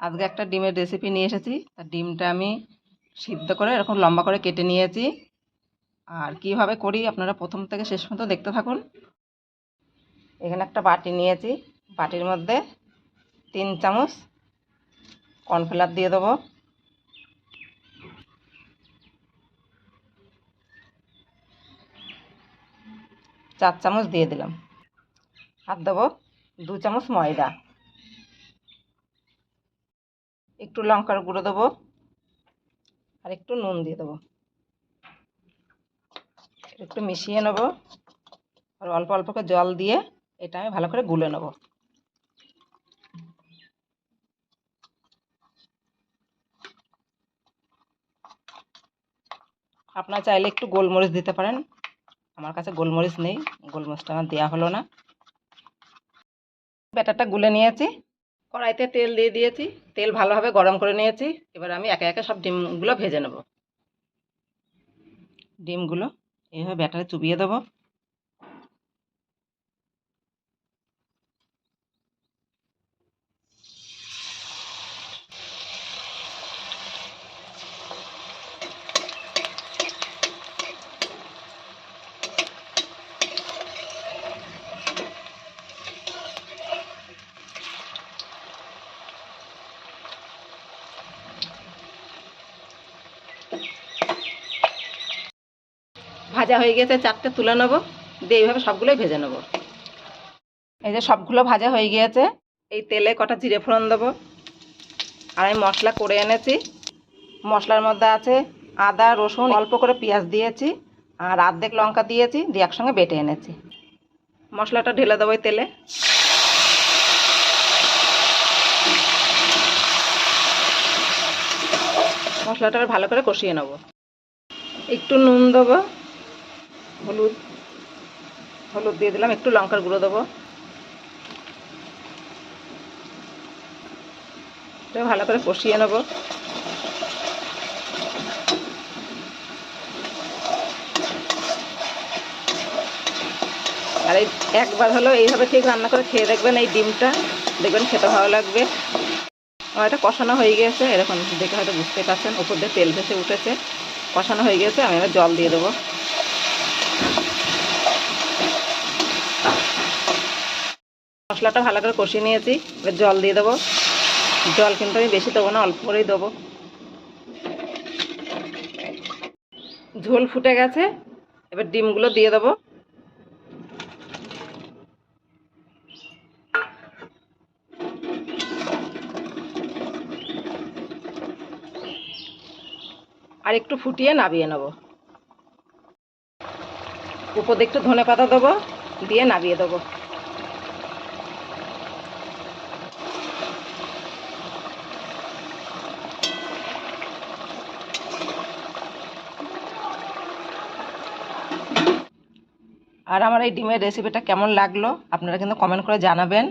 আজকে একটা ডিমের রেসিপি নিয়ে এসেছি। তা ডিমটা আমি সিদ্ধ করে এরকম লম্বা করে কেটে নিয়েছি। আর কীভাবে করি আপনারা প্রথম থেকে শেষ পর্যন্ত দেখতে থাকুন। এখানে একটা বাটি নিয়েছি। বাটির মধ্যে তিন চামচ কর্নফ্লাওয়ার দিয়ে দেবো। চার চামচ দিয়ে দিলাম। আর দেবো দু চামচ ময়দা। একটু লঙ্কার গুঁড়ো দেবো আর একটু নুন দিয়ে দেবো। একটু মিশিয়ে নেব আর অল্প অল্প করে জল দিয়ে এটা আমি ভালো করে গুলে নেব। আপনারা চাইলে একটু গোলমরিচ দিতে পারেন। আমার কাছে গোলমরিচ নেই, গোলমরিচটা আমার দেওয়া হলো না। ব্যাটারটা গুলে নিয়েছি। কড়াইতে তেল দিয়ে দিয়েছি। তেল ভালোভাবে গরম করে নিয়েছি। এবার আমি একে একে সব ডিমগুলো ভেজে নেব। ডিমগুলো এইভাবে ব্যাটারে চুবিয়ে দেবো। ভাজা হয়ে গেছে, চারটে তুলে নেব, দিয়ে এইভাবে সবগুলোই ভেজে নেব। এই যে সবগুলো ভাজা হয়ে গিয়েছে, এই তেলে কটা জিরে ফোড়ন দেবো। আর আমি মশলা করে এনেছি। মশলার মধ্যে আছে আদা, রসুন, অল্প করে পেঁয়াজ দিয়েছি, আর আর্ধেক লঙ্কা দিয়েছি, দিয়ে একসঙ্গে বেটে এনেছি। মশলাটা ঢেলে দেবো এই তেলে। মশলাটা ভালো করে কষিয়ে নেব। একটু নুন দেবো। হলুদ হলুদ দিয়ে দিলাম, একটু লঙ্কার গুঁড়ো দেবো। ভালো করে কষিয়ে নেব। আর এই একবার হলো এইভাবে ঠিক রান্না করে খেয়ে দেখবেন এই ডিমটা, দেখবেন খেতে ভালো লাগবে। আমার এটা কষানো হয়ে গিয়েছে এরকম দেখে হয়তো বুঝতে পারছেন, উপর দিয়ে তেল ভেসে উঠেছে। কষানো হয়ে গেছে, আমি এবার জল দিয়ে দেবো। মশলাটা ভালো করে কষিয়ে নিয়েছি। এবার জল দিয়ে দেবো। জল কিন্তু আমি বেশি দেবো না, অল্প করেই দেবো। ঝোল ফুটে গেছে। এবার ডিমগুলো দিয়ে দেবো। আর একটু ফুটিয়ে নাবিয়ে নেব। উপর দিয়ে একটু ধনে পাতা দেবো, দিয়ে নাবিয়ে দেবো। আর আমার এই ডিমের রেসিপিটা কেমন লাগল আপনারা কিন্তু কমেন্ট করে জানাবেন।